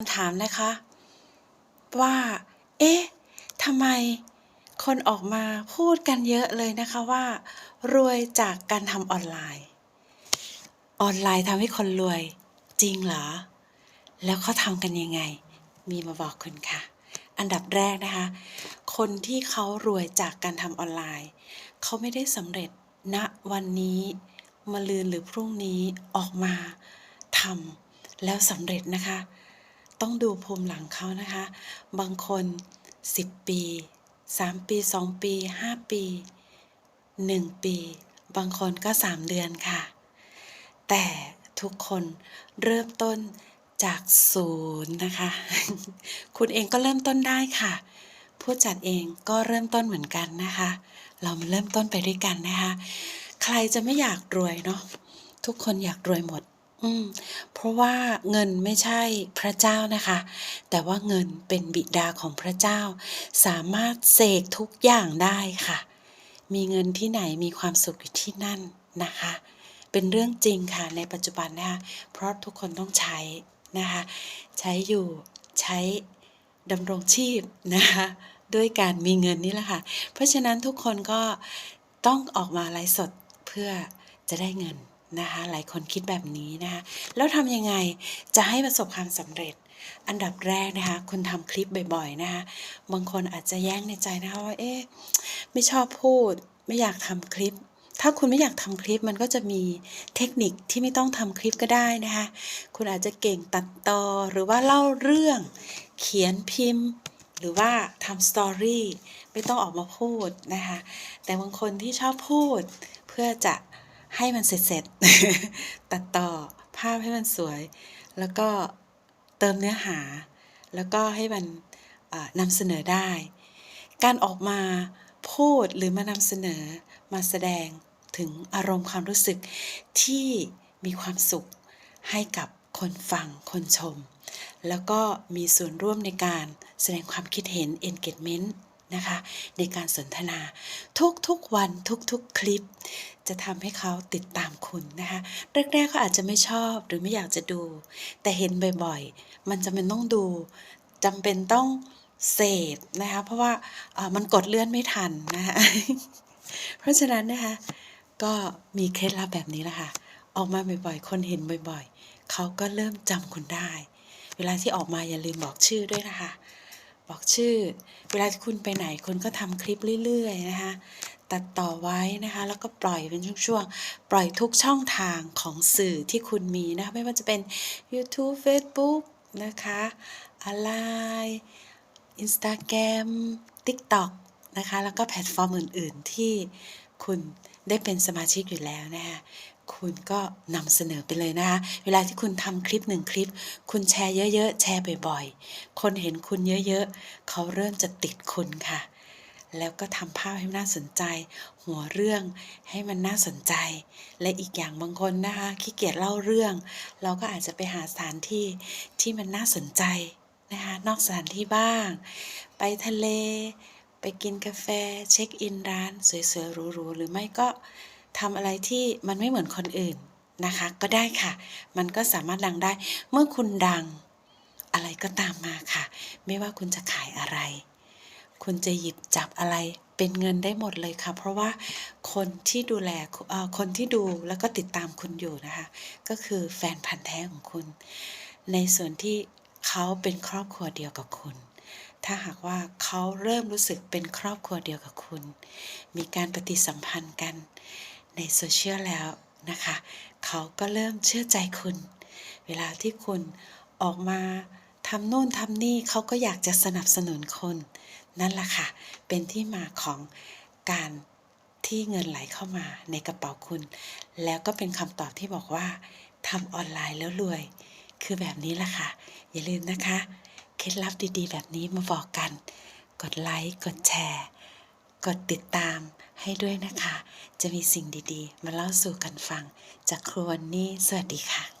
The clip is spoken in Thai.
ถามนะคะ ว่า เอ๊ะทำไมคนออกมาพูดกันเยอะเลยนะคะว่า รวยจากการทำออนไลน์ ออนไลน์ทำให้คนรวยจริงเหรอ แล้วเขาทำกันยังไง มีมาบอกคุณค่ะ อันดับแรกนะคะ คนที่เขารวยจากการทำออนไลน์ เขาไม่ได้สำเร็จณวันนี้มะลืนหรือพรุ่งนี้ออกมาทำแล้วสำเร็จนะคะ ต้องดูภูมิหลังเขานะคะ บางคน 10 ปี 3 ปี 2 ปี 5 ปี 1 ปี บางคนก็ 3 เดือนค่ะ แต่ทุกคนเริ่มต้นจากศูนย์นะคะ คุณเองก็เริ่มต้นได้ค่ะ ผู้จัดเองก็เริ่มต้นเหมือนกันนะคะ เรามาเริ่มต้นไปด้วยกันนะคะ ใครจะไม่อยากรวยเนาะทุกคนอยากรวยหมด อืม เพราะว่าเงินไม่ใช่พระเจ้านะคะ แต่ว่าเงินเป็นบิดาของพระเจ้า สามารถเสกทุกอย่างได้ค่ะ มีเงินที่ไหนมีความสุขอยู่ที่นั่นนะคะ เป็นเรื่องจริงค่ะในปัจจุบันนะคะ เพราะทุกคนต้องใช้นะคะ ใช้อยู่ใช้ดำรงชีพนะคะด้วยการมีเงินนี่แหละค่ะ เพราะฉะนั้นทุกคนก็ต้องออกมาไลฟ์สดเพื่อจะได้เงิน นะคะหลายคนคิดแบบนี้นะคะแล้วทำยังไงจะให้ประสบความสำเร็จ อันดับแรกนะคะคุณทำคลิปบ่อยๆนะคะบางคนอาจจะแย้งในใจนะคะว่าเอ๊ะไม่ชอบพูด ไม่อยากทำคลิป ถ้าคุณไม่อยากทำคลิปมันก็จะมีเทคนิคที่ไม่ต้องทำคลิปก็ได้นะคะคุณอาจจะเก่งตัดต่อหรือว่าเล่าเรื่องเขียนพิมพ์หรือว่าทำสตอรี่ไม่ต้องออกมาพูดนะคะแต่บางคนที่ชอบพูดเพื่อจะ ให้มันเสร็จๆตัดต่อภาพให้มันสวย แล้วก็เติมเนื้อหา แล้วก็ให้มันนำเสนอได้ การออกมาพูดหรือมานำเสนอมาแสดงถึงอารมณ์ความรู้สึกที่มีความสุขให้กับคนฟังคนชม แล้วก็มีส่วนร่วมในการแสดงความคิดเห็น engagement นะคะ ในการสนทนาทุกๆวันทุกๆคลิป จะทำให้เขาติดตามคุณนะคะแรกๆเขาอาจจะไม่ชอบหรือไม่อยากจะดู แต่เห็นบ่อยๆ มันจำเป็นต้องดูจำเป็นต้องเสพนะคะเพราะว่าอ่ามันกดเลื่อนไม่ทันนะคะเพราะฉะนั้นนะคะก็มีเคล็ดลับแบบนี้แหละค่ะออกมาบ่อยๆ คนเห็นบ่อยๆ เขาก็เริ่มจำคุณได้ เวลาที่ออกมาอย่าลืมบอกชื่อด้วยนะคะ บอกชื่อ เวลาที่คุณไปไหนคุณก็ทำคลิปเรื่อยๆนะคะตัดต่อไว้นะคะแล้วก็ปล่อยเป็นช่วงๆ ปล่อยทุกช่องทางของสื่อที่คุณมีนะคะไม่ว่าจะเป็น YouTube Facebook นะคะอะไร Instagram TikTok นะคะแล้วก็แพลตฟอร์มอื่นๆที่คุณได้เป็นสมาชิกอยู่แล้วนะคะ คุณก็นำเสนอไปเลยนะคะ เวลาที่คุณทำคลิปหนึ่งคลิป คุณแชร์เยอะๆ แชร์บ่อยๆ คนเห็นคุณเยอะๆ เขาเริ่มจะติดคุณค่ะ แล้วก็ทำภาพให้มันน่าสนใจ หัวเรื่องให้มันน่าสนใจ และอีกอย่างบางคนนะคะขี้เกียจเล่าเรื่อง เราก็อาจจะไปหาสถานที่ที่มันน่าสนใจนะคะนอกสถานที่บ้าง ไปทะเล ไปกินกาแฟ เช็คอินร้านสวยๆหรูๆหรือไม่ก็ ทำอะไรที่มันไม่เหมือนคนอื่นนะคะ ก็ได้ค่ะ มันก็สามารถดังได้ เมื่อคุณดังอะไรก็ตามมาค่ะ ไม่ว่าคุณจะขายอะไร คุณจะหยิบจับอะไรเป็นเงินได้หมดเลยค่ะ เพราะว่าคนที่ดูแลเอ่อคนที่ดูแล้วก็ติดตามคุณอยู่นะคะ ก็คือแฟนพันธ์แท้ของคุณ ในส่วนที่เขาเป็นครอบครัวเดียวกับคุณ ถ้าหากว่าเขาเริ่มรู้สึกเป็นครอบครัวเดียวกับคุณ มีการปฏิสัมพันธ์กัน ในโซเชียลแล้วนะคะ เขาก็เริ่มเชื่อใจคุณ เวลาที่คุณออกมาทำโน่นทำนี่เขาก็อยากจะสนับสนุนคน นั่นแหละค่ะ เป็นที่มาของการที่เงินไหลเข้ามาในกระเป๋าคุณ แล้วก็เป็นคำตอบที่บอกว่าทำออนไลน์แล้วรวย คือแบบนี้แหละค่ะ อย่าลืมนะคะ เคล็ดลับดีๆ แบบนี้มาบอกกัน กดไลค์ กดแชร์ กดติดตามให้ด้วยนะคะ จะมีสิ่งดีๆ มาเล่าสู่กันฟัง จากครัววันนี้ สวัสดีค่ะ